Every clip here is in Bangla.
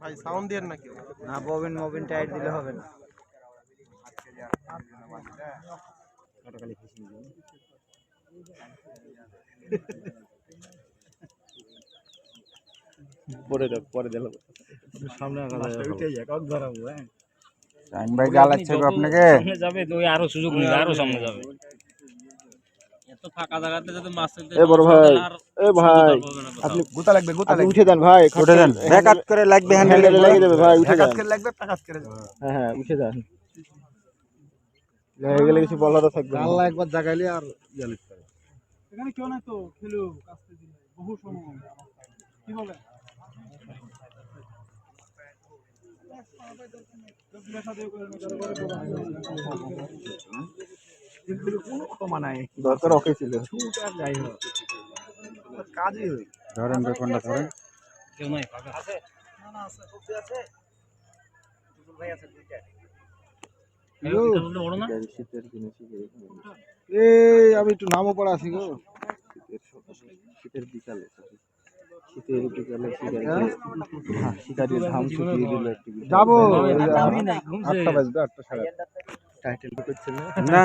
ভাই সাউন্ড দিয়ে নাকি না ববিন মবিন টাইট দিলে হবে। না পরে দেখ পরে দিল সামনে শাহিন ভাই জ্বালাচ্ছে গো আপনাকে সামনে যাবে তো ওই আরও সুযোগ নিবে আরও সামনে যাবে এত ফাঁকা জায়গাতে যদি মাছ ফেলতে এ বড় ভাই, এ ভাই, না। আপনি গোতা লাগবে গোতা লাগবে। উঠে দেন ভাই উঠে যান। ব্যাক করে লাগবে হ্যান্ডেল হ্যান্ডেলে লেগে ভাই উঠে যান। লাগবে প্যাকাজ করে হ্যাঁ হ্যাঁ উঠে যান। লেগে গেলে কিছু বলার থাকবে আল্লাহ একবার জাগাইলে আর এখানে কেউ নাই তো খেলো কাজতে দিলে বহু সময়। কি বলে দরকার ওকে ছিল। ধরেন দোকানটা ধরেন। কেউ নাই ফাঁকা এই ওটা বড় না শীতের জিনিস এই আমি একটু নামও পড়া আছি গো। শীতের বিকালে শীতের বিকালে শিকারি শিকারির ধাম শুকিয়ে দিল যাব নাই আটটা বাজবে আটটা সাড়ে টাইটেল করছে না না।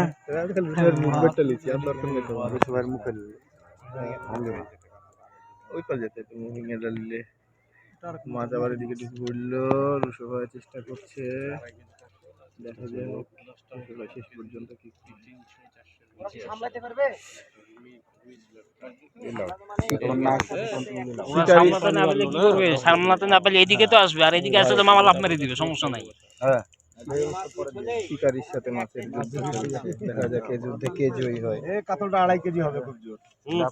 মুভমেন্টটা লিখছি আর দরকার নেই তোমার সবার মুখে ওই পাল যেতে তুমি মুভিং এর লিলে মাছ আবার এদিকে ঢুকে পড়ল রুশো চেষ্টা করছে। দেখা ভাই শেষ পর্যন্ত কি সামলাতে না পারলে কি সামলাতে না পারলে এদিকে তো আসবে আর এদিকে আসলে তো মামা লাভ মেরে দিবে সমস্যা নাই। শিকারির সাথে মাছের যুদ্ধ চলছে। দেখা যাক এই যুদ্ধে কে জয়ী হয়। এই কাতলটা আড়াই কেজি হবে খুব জোর।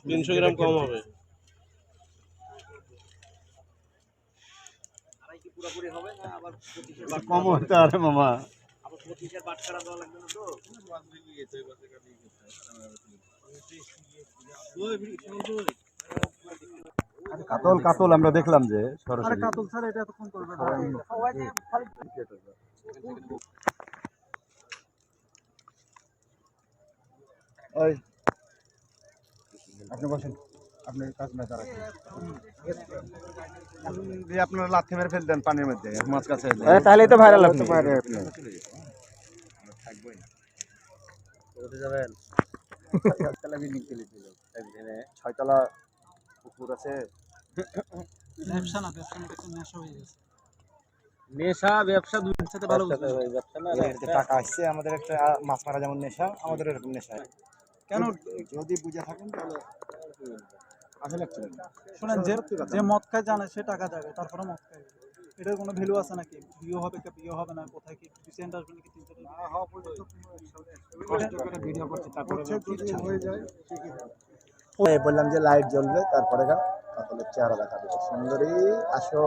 তিনশো গ্রাম কম হবে কম হতে আরে মামা কাতল কাতল আমরা দেখলাম যে আরে সরাসরি কাতল স্যার এটা এতক্ষণ করবে ওই আপনি বসেন। আপনি কাজ না তারা দিয়ে আপনারা লাথি মেরে ফেল দেন পানির মধ্যে মাছ কাছে তাহলেই তো ভাইরাল হতে পারে আপনি। ছয়তলা পুকুর আছে। ব্যবসা না ব্যবসা না ব্যবসা নেশা হয়ে গেছে। নেশা ব্যবসা দুই সাথে ভালো এতে টাকা আসছে আমাদের একটা মাছ মারা যেমন নেশা আমাদের এরকম নেশা। কেন যদি বুঝে থাকেন তাহলে আসলে actually যে যে মদ খায় জানে সে টাকা যাবে তারপরে মদ খায়। এটার কোনো ভ্যালু আছে নাকি? বিয়ে হবে কি বিয়ে হবে না কোথায় কি ডিসেন্ট আসবে নাকি তিন চারটা কষ্ট করে ভিডিও করছি তারপরে হয়ে যায় বললাম যে লাইট জ্বলবে তারপরে গা কাতলের চেহারা দেখা দেবে। সুন্দরী আসো।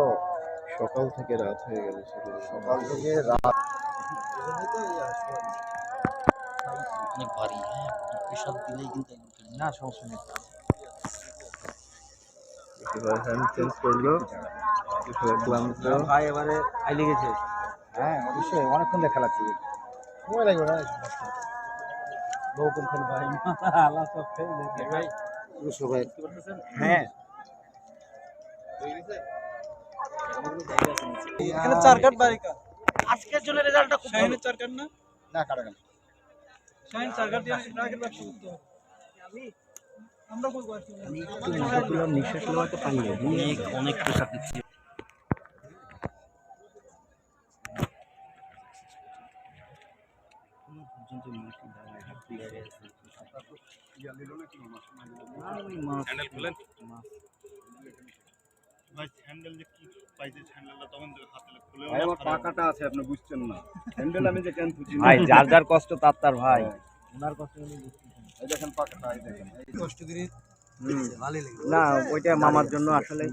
সকাল থেকে রাত হয়ে গেল সকাল থেকে রাত। অনেক ভারী হ্যাঁ? এসব দিলেই কিন্তু না সমস্যা নেই। হ্যান্ড চেঞ্জ করল। ভাই এবারে আইলে গেছে হ্যাঁ অবশ্যই অনেকক্ষণ দেখা লাগছে। সময় লাগবে না খেল ভাই? আল্লাহ সব খেল ভাই? সবাই হ্যাঁ। এখানে চার কাট বারিকা। আজকের জন্য রেজাল্টটা খুব চার কাট না? না কাটা। শাহিন চার দিয়ে ট্রাকের ব্যবসা করতে হবে আমরা করব আর কি। নিঃশ্বাস নেওয়াতে পারলে অনেক অনেক পোশাক দিচ্ছে হ্যান্ডেল যে কেন বুঝি ভাই যার যার কষ্ট তার তার ভাই। ওনার কষ্ট এই দেখেন পাকাটা এই দেখেন। কষ্ট করে না ওইটা মামার জন্য আসলে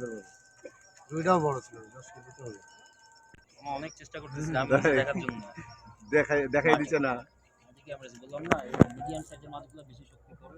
দুইটাও বড় ছিল অনেক চেষ্টা করতেছিলাম দেখার জন্য। দেখাই দেখাই দিচ্ছে না। আমরা বললাম না মিডিয়াম সাইজের মাছগুলো বেশি শক্তি করে।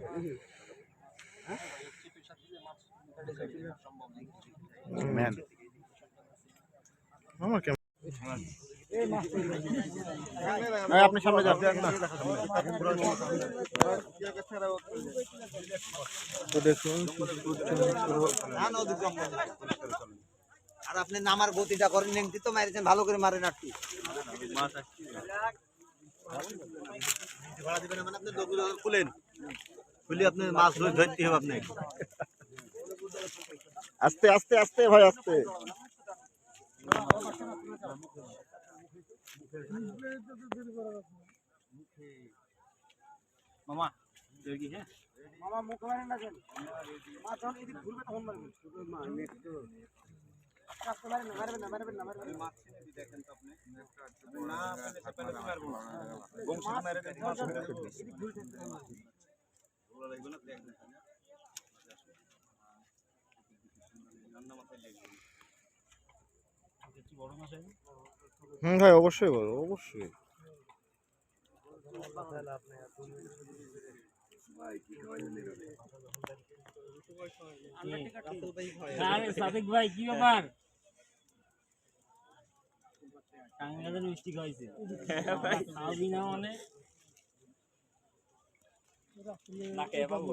ম্যান আমার কেমন? আপনি সামনে যান তো দেখুন আর আপনি নামার গতিটা করেন লেংটি তো মারিছেন ভালো করে মারেন আর কি। ভাড়া দিবেন মানে আপনি খুলেন। খুলে আপনি মাছ ধরে ধরতে হবে আপনি আস্তে আস্তে আস্তে ভাই আস্তে মামা দেখি হ্যাঁ হুম ভাই অবশ্যই বলো অবশ্যই। আরে সাদিক ভাই কি ব্যাপার? টাঙ্গাদের মিষ্টি খাইছে খাওয়াবি না মানে? নাকে বড়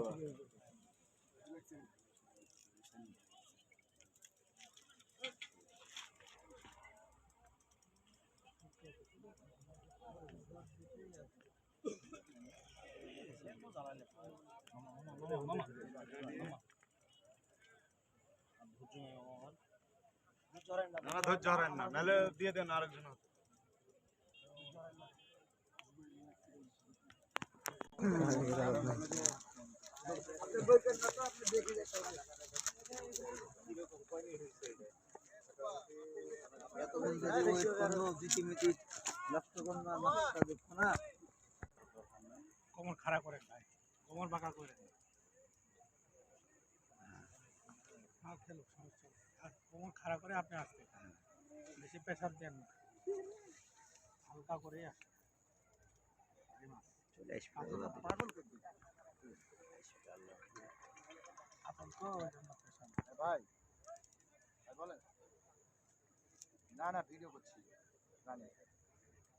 ধৈর্য হারেন না নাহলে দিয়ে দেন আরেকজন এতক্ষণ যদি ওয়েট করল জিটিমিটি নষ্ট করুন না মাছটা দেখো না কোমর খাড়া করে ভাই কোমর বাঁকা করে খেলো সমস্যা কোমর খাড়া করে আপনি আসতে বেশি প্রেশার দেন হালকা করে আসে আপন ভাই বলেন। না না ভিডিও করছি। রানিং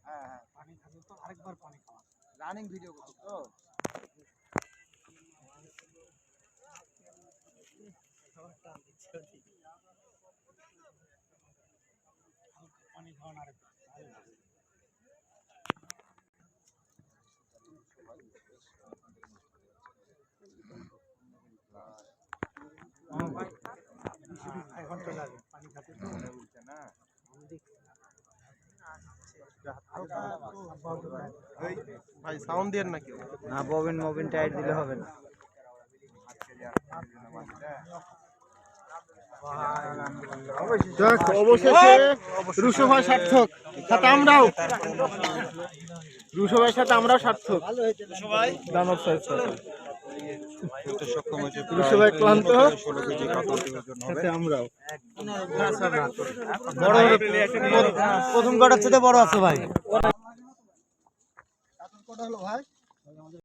হ্যাঁ হ্যাঁ পানি খাবে তো আরেকবার পানি খাওয়া। রানিং ভিডিও করছি তো। পানি খাওয়ান আরেকবার তাহলে হবে। হ্যাঁ, এখন পানি খাতে ভাই সাউন্ড দেন নাকি না ববিন মবিন টাইট দিলে হবে না। যাক, অবশেষে রুশো ভাই সার্থক, সাথে আমরাও। রুশো সাথে আমরাও সার্থক। দানব ভাই ক্লান্ত। প্রথম কটার সাথে বড় আছে ভাই?